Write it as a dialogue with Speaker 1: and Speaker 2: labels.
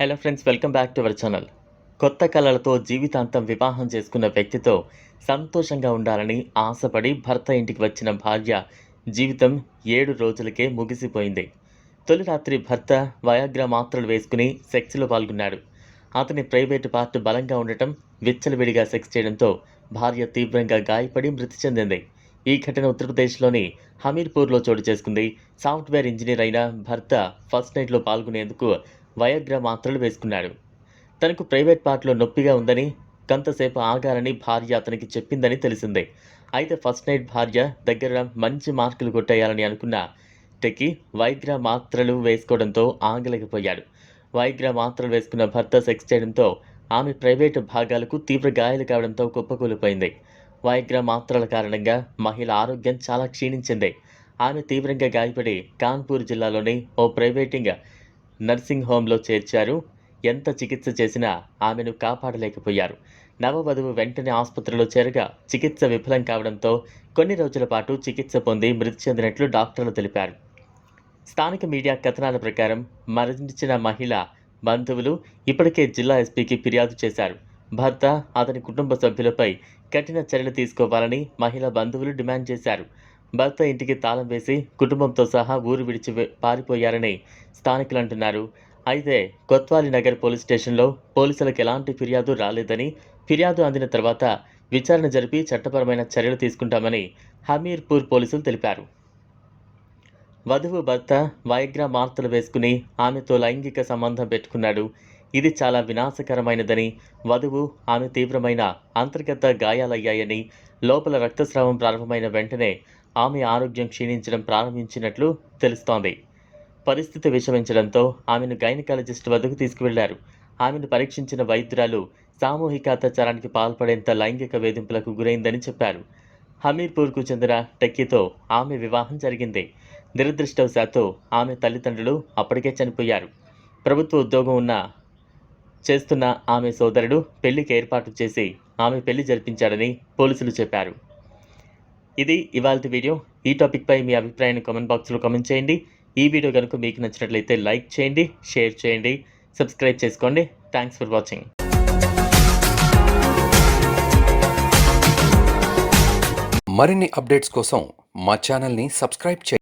Speaker 1: Hello friends welcome back to our channel కొత్త కళలతో జీవితాంతం వివాహం చేసుకున్న వ్యక్తితో సంతోషంగా ఉండాలని ఆశపడి భర్త ఇంటికి వచ్చిన భార్య జీవితం ఏడు రోజులకే ముగిసిపోయింది. తొలి రాత్రి భర్త వయాగ్రా మాత్రలు వేసుకుని సెక్స్లో పాల్గొన్నాడు. అతని ప్రైవేట్ పార్ట్ బలంగా ఉండటం విచ్చలవిడిగా సెక్స్ చేయడంతో భార్య తీవ్రంగా గాయపడి మృతి చెందింది. ఈ ఘటన ఉత్తరప్రదేశ్లోని హమీర్పూర్లో చోటు చేసుకుంది. సాఫ్ట్వేర్ ఇంజనీర్ అయిన భర్త ఫస్ట్ నైట్లో పాల్గొనేందుకు వయాగ్రా మాత్రలు వేసుకున్నాడు. తనకు ప్రైవేట్ పార్ట్లో నొప్పిగా ఉందని కొంతసేపు ఆగాలని భార్య అతనికి చెప్పిందని తెలిసిందే. అయితే ఫస్ట్ నైట్ భార్య దగ్గర మంచి మార్కులు కొట్టేయాలని అనుకున్న టెక్కి వైగ్రా మాత్రలు వేసుకోవడంతో ఆగలేకపోయాడు. వైగ్రా మాత్రలు వేసుకున్న భర్త సెక్స్ చేయడంతో ఆమె ప్రైవేటు భాగాలకు తీవ్ర గాయాలు కావడంతో కుప్పకూలిపోయింది. వైగ్రా మాత్రల కారణంగా మహిళ ఆరోగ్యం చాలా క్షీణించింది. ఆమె తీవ్రంగా గాయపడి కాన్పూర్ జిల్లాలోని ఓ ప్రైవేటింగ్ నర్సింగ్ హోంలో చేర్చారు. ఎంత చికిత్స చేసినా ఆమెను కాపాడలేకపోయారు. నవవధువు వెంటనే ఆసుపత్రిలో చేరగా చికిత్స విఫలం కావడంతో కొన్ని రోజుల పాటు చికిత్స పొంది మృతి చెందినట్లు డాక్టర్లు తెలిపారు. స్థానిక మీడియా కథనాల ప్రకారం మరణించిన మహిళ బంధువులు ఇప్పటికే జిల్లా ఎస్పీకి ఫిర్యాదు చేశారు. భర్త అతని కుటుంబ సభ్యులపై కఠిన చర్యలు తీసుకోవాలని మహిళ బంధువులు డిమాండ్ చేశారు. భర్త ఇంటికి తాళం వేసి కుటుంబంతో సహా ఊరు విడిచి పారిపోయారని స్థానికులు అంటున్నారు. అయితే కొత్వాలి నగర్ పోలీస్ స్టేషన్లో పోలీసులకు ఎలాంటి ఫిర్యాదు రాలేదని ఫిర్యాదు అందిన తర్వాత విచారణ జరిపి చట్టపరమైన చర్యలు తీసుకుంటామని హమీర్పూర్ పోలీసులు తెలిపారు. వధువు భర్త వయగ్రా మార్తలు వేసుకుని ఆమెతో లైంగిక సంబంధం పెట్టుకున్నాడు. ఇది చాలా వినాశకరమైనదని వధువు ఆమె తీవ్రమైన అంతర్గత గాయాలయ్యాయని లోపల రక్తస్రావం ప్రారంభమైన వెంటనే ఆమె ఆరోగ్యం క్షీణించడం ప్రారంభించినట్లు తెలుస్తోంది. పరిస్థితి విషమించడంతో ఆమెను గైనకాలజిస్ట్ వద్దకు తీసుకువెళ్ళారు. ఆమెను పరీక్షించిన వైద్యురాలు సామూహిక అత్యాచారానికి పాల్పడేంత లైంగిక వేధింపులకు గురైందని చెప్పారు. హమీర్పూర్కు చెందిన టెక్కీతో ఆమె వివాహం జరిగింది. దురదృష్టవశాత్తు ఆమె తల్లిదండ్రులు అప్పటికే చనిపోయారు. ప్రభుత్వ ఉద్యోగం ఉన్న చేస్తున్న ఆమె సోదరుడు పెళ్ళికి ఏర్పాటు చేసి ఆమె పెళ్ళి జరిపించాడని పోలీసులు చెప్పారు. ఇది ఇవాళ వీడియో. ఈ టాపిక్పై మీ అభిప్రాయాన్ని కామెంట్ బాక్స్లో కామెంట్ చేయండి. ఈ వీడియో కనుక మీకు నచ్చినట్లయితే లైక్ చేయండి షేర్ చేయండి సబ్స్క్రైబ్ చేసుకోండి. థ్యాంక్స్ ఫర్ వాచింగ్
Speaker 2: మరిన్ని అప్డేట్స్ కోసం మా ఛానల్ని సబ్స్క్రైబ్ చేయండి.